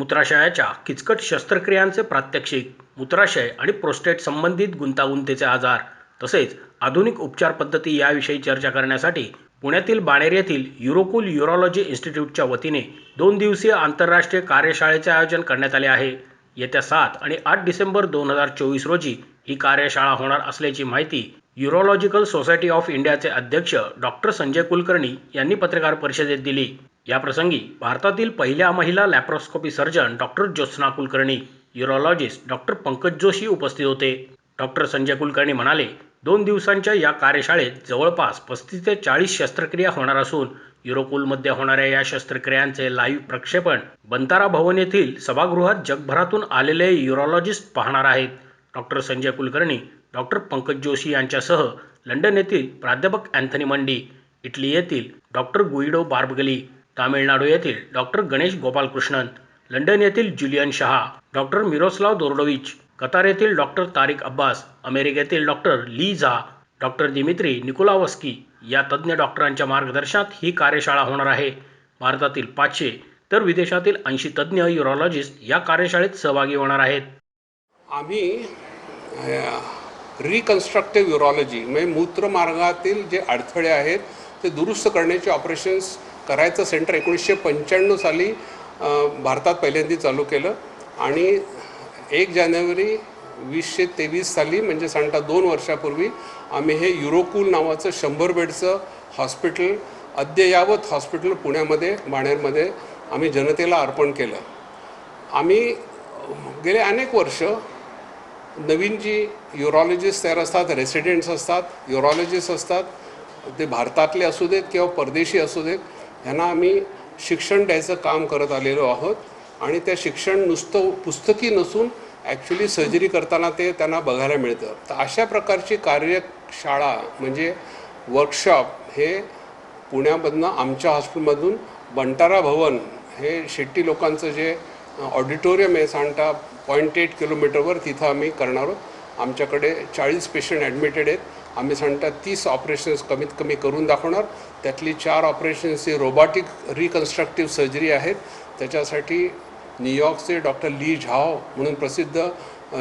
मूत्राशयाच्या किचकट शस्त्रक्रियांचे प्रात्यक्षिक मूत्राशय आणि प्रोस्टेट संबंधित गुंतागुंतीचे आजार तसेच आधुनिक उपचार पद्धती याविषयी चर्चा करण्यासाठी पुण्यातील बाणेर येथील युरोकुल युरोलॉजी इन्स्टिट्यूटच्या वतीने दोन दिवसीय आंतरराष्ट्रीय कार्यशाळेचे आयोजन करण्यात आले आहे. येत्या सात आणि आठ डिसेंबर दोन हजार चोवीस रोजी ही कार्यशाळा होणार असल्याची माहिती युरोलॉजिकल सोसायटी ऑफ इंडियाचे अध्यक्ष डॉक्टर संजय कुलकर्णी यांनी पत्रकार परिषदेत दिली. याप्रसंगी भारतातील पहिल्या महिला laparoscopy surgeon doctor Jyotsna Kulkarni urologist doctor Pankaj Joshi उपस्थित होते. डॉक्टर संजय कुलकर्णी म्हणाले दोन दिवसांच्या या कार्यशाळेत जवळपास पस्तीस ते चाळीस शस्त्रक्रिया होणार असून युरोकुलमध्ये होणाऱ्या या शस्त्रक्रियांचे लाईव्ह प्रक्षेपण बंतारा भवन येथील सभागृहात जगभरातून आलेले युरोलॉजिस्ट पाहणार आहेत. डॉक्टर संजय कुलकर्णी डॉक्टर पंकज जोशी यांच्यासह लंडन येथील प्राध्यापक अँथनी मंडी इटली येथील डॉक्टर गुइडो बार्बगली तामिळनाडू येथील डॉक्टर गणेश गोपालकृष्णन लंडन येथील Julian Shah doctor Miroslav Djordjevic Qatar येथील डॉक्टर तारिक अब्बास अमेरिकेतील डॉक्टर ली झा डॉक्टर दिमित्री निकोलावस्की या तज्ज्ञ डॉक्टरांच्या मार्गदर्शनात ही कार्यशाळा होणार आहे. भारतातील पाचशे तर विदेशातील ऐंशी तज्ज्ञ युरोलॉजिस्ट या कार्यशाळेत सहभागी होणार आहेत. आम्ही रिकन्स्ट्रक्टिव्ह युरॉलॉजी म्हणजे मूत्रमार्गातील जे अडथळे आहेत ते दुरुस्त करण्याचे ऑपरेशन्स करायचं सेंटर एकोणीसशे पंच्याण्णव साली भारतात पहिल्यांदा चालू केलं. आणि एक जानेवारी वीसशे तेवीस साली म्हणजे साधारणतः दोन वर्षापूर्वी आम्ही हे युरोकूल नावाचं शंभर बेडचं हॉस्पिटल अद्ययावत हॉस्पिटल पुण्यामध्ये बाणेरमध्ये आम्ही जनतेला अर्पण केलं. आम्ही गेले अनेक वर्ष नवीन जी युरॉलॉजिस्ट तयार असतात रेसिडेंट्स असतात युरॉलॉजिस्ट असतात ते भारतातले असू देत किंवा परदेशी असू देत ह्यांना आम्ही शिक्षण द्यायचं काम करत आलेलो आहोत. आणि त्या शिक्षण नुसतं पुस्तकी नसून ॲक्च्युली सर्जरी करताना ते त्यांना बघायला मिळतं. तर अशा प्रकारची कार्यशाळा म्हणजे वर्कशॉप हे पुण्यामधनं आमच्या हॉस्पिटलमधून बंटारा भवन हे शेट्टी लोकांचं जे ऑडिटोरियम आहे सांटा पॉईंट एट किलोमीटरवर तिथं आम्ही करणार आहोत. आमच्याकडे चाळीस पेशंट ॲडमिटेड आहेत. आम्ही साधारणतः तीस ऑपरेशन्स कमीत कमी करून दाखवणार. त्यातली चार ऑपरेशन्स ही रोबॉटिक रिकन्स्ट्रक्टिव्ह सर्जरी आहेत. त्याच्यासाठी न्यूयॉर्कचे डॉक्टर ली झाव म्हणून प्रसिद्ध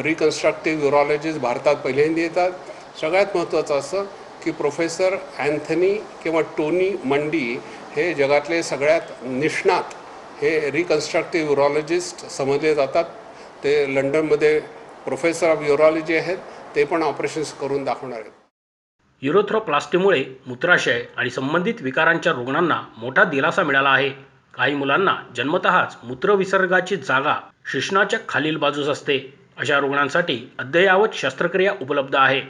रिकन्स्ट्रक्टिव्ह युरॉलॉजिस्ट भारतात पहिल्यांदा येतात. सगळ्यात महत्त्वाचं असं की प्रोफेसर अँथनी किंवा टोनी मंडी हे जगातले सगळ्यात निष्णात हे रिकन्स्ट्रक्टिव्ह युरॉलॉजिस्ट समजले जातात. ते लंडनमध्ये प्रोफेसर ऑफ युरॉलॉजी आहेत. ते पण ऑपरेशन्स करून दाखवणार आहेत. युरोथ्रोप्लास्टीमुळे मूत्राशय आणि संबंधित विकारांच्या रुग्णांना मोठा दिलासा मिळाला आहे. काही मुलांना जन्मतःच मूत्रविसर्गाची जागा शिश्नाच्या खालील बाजूस असते. अशा रुग्णांसाठी अद्ययावत शस्त्रक्रिया उपलब्ध आहे.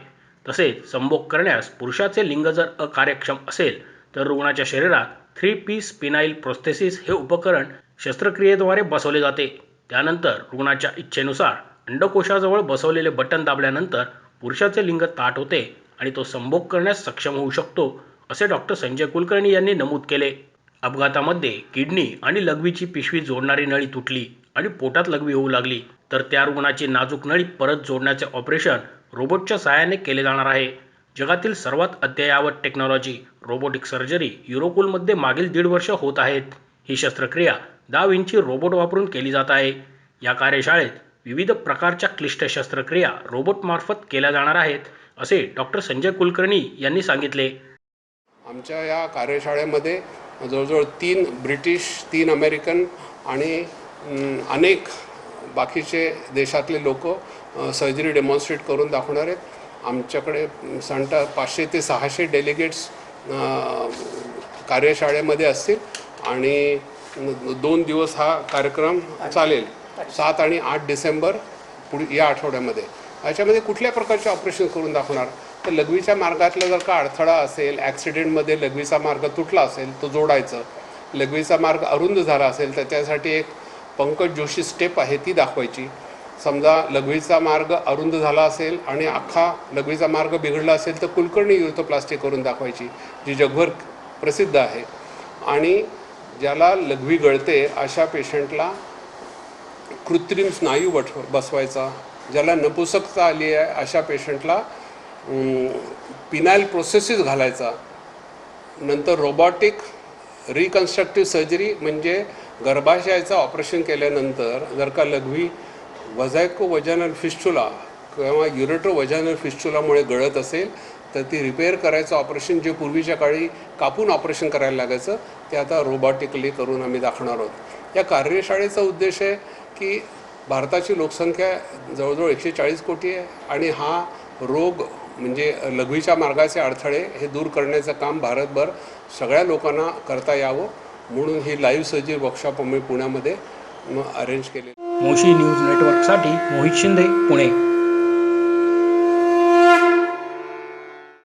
तसेच संभोग करण्यास पुरुषाचे लिंग जर अकार्यक्षम असेल तर रुग्णाच्या शरीरात थ्री पी स्पिनाईल प्रोस्थेसिस हे उपकरण शस्त्रक्रियेद्वारे बसवले जाते. त्यानंतर रुग्णाच्या इच्छेनुसार अंडकोशाजवळ बसवलेले बटन दाबल्यानंतर पुरुषाचे लिंग ताट होते. आणि तो संभोग करण्यास सक्षम होऊ शकतो असे डॉक्टर संजय कुलकर्णी यांनी नमूद केले. अपघातामध्ये किडनी आणि लघवीची पिशवी जोडणारी नळी तुटली आणि पोटात लघवी होऊ लागली. तर त्या रुग्णाची नाजूक नळी परत जोडण्याचे ऑपरेशन रोबोटच्या सहाय्याने केले जाणार आहे. जगातील सर्वात अद्ययावत टेक्नॉलॉजी रोबोटिक सर्जरी युरोकुलमध्ये मागील दीड वर्ष होत आहेत. ही शस्त्रक्रिया दहा इंची रोबोट वापरून केली जात आहे. या कार्यशाळेत विविध प्रकारच्या क्लिष्ट शस्त्रक्रिया रोबोटमार्फत केल्या जाणार आहेत. असे डॉक्टर संजय कुलकर्णी यांनी सांगितले. आमच्या या कार्यशाळेमध्ये जवळजवळ तीन ब्रिटिश तीन अमेरिकन आणि अनेक बाकीचे देशातले लोक सर्जरी डेमॉन्स्ट्रेट करून दाखवणार आहेत. आमच्याकडे साधारणतः पाचशे ते सहाशे डेलिगेट्स कार्यशाळेमध्ये असतील आणि दोन दिवस हा कार्यक्रम चालेल. सात आणि आठ डिसेंबर पुढ या आठवड्यामध्ये. याच्यामध्ये कुठल्या प्रकारचे ऑपरेशन करून दाखवणार? तर लघवीच्या मार्गातला जर का अडथळा असेल ॲक्सिडेंटमध्ये लघवीचा मार्ग तुटला असेल तो जोडायचं. लघवीचा मार्ग अरुंद झाला असेल तर त्यासाठी एक पंकज जोशी स्टेप आहे ती दाखवायची. समजा लघवीचा मार्ग अरुंद झाला असेल आणि अख्खा लघवीचा मार्ग बिघडला असेल तर कुलकर्णी युरोप्लास्टी करून दाखवायची जी जगभर प्रसिद्ध आहे. आणि ज्याला लघवी गळते अशा पेशंटला कृत्रिम स्नायू बठ बसवायचा. ज्याला नपुसकता आली आहे अशा पेशंटला पिनाईल प्रोसेसिस घालायचा. नंतर रोबॉटिक रिकन्स्ट्रक्टिव्ह सर्जरी म्हणजे गर्भाशयाचं ऑपरेशन केल्यानंतर जर का लघवी वझायको वजानल फिस्टुला किंवा युरेट्रो वजानल फिस्टुलामुळे गळत असेल तर ती रिपेअर करायचं ऑपरेशन जे पूर्वीच्या काळी कापून ऑपरेशन करायला लागायचं ते आता रोबॉटिकली करून आम्ही दाखवणार आहोत. या कार्यशाळेचा उद्देश आहे की भारताची लोकसंख्या जवळजवळ एकशे चाळीस कोटी आहे आणि हा रोग म्हणजे लघवीच्या मार्गाचे अडथळे हे दूर करण्याचं काम भारतभर सगळ्या लोकांना करता यावं म्हणून ही लाईव्ह सर्जरी वर्कशॉप आम्ही पुण्यामध्ये अरेंज केले मोशी न्यूज नेटवर्कसाठी मोहित शिंदे पुणे.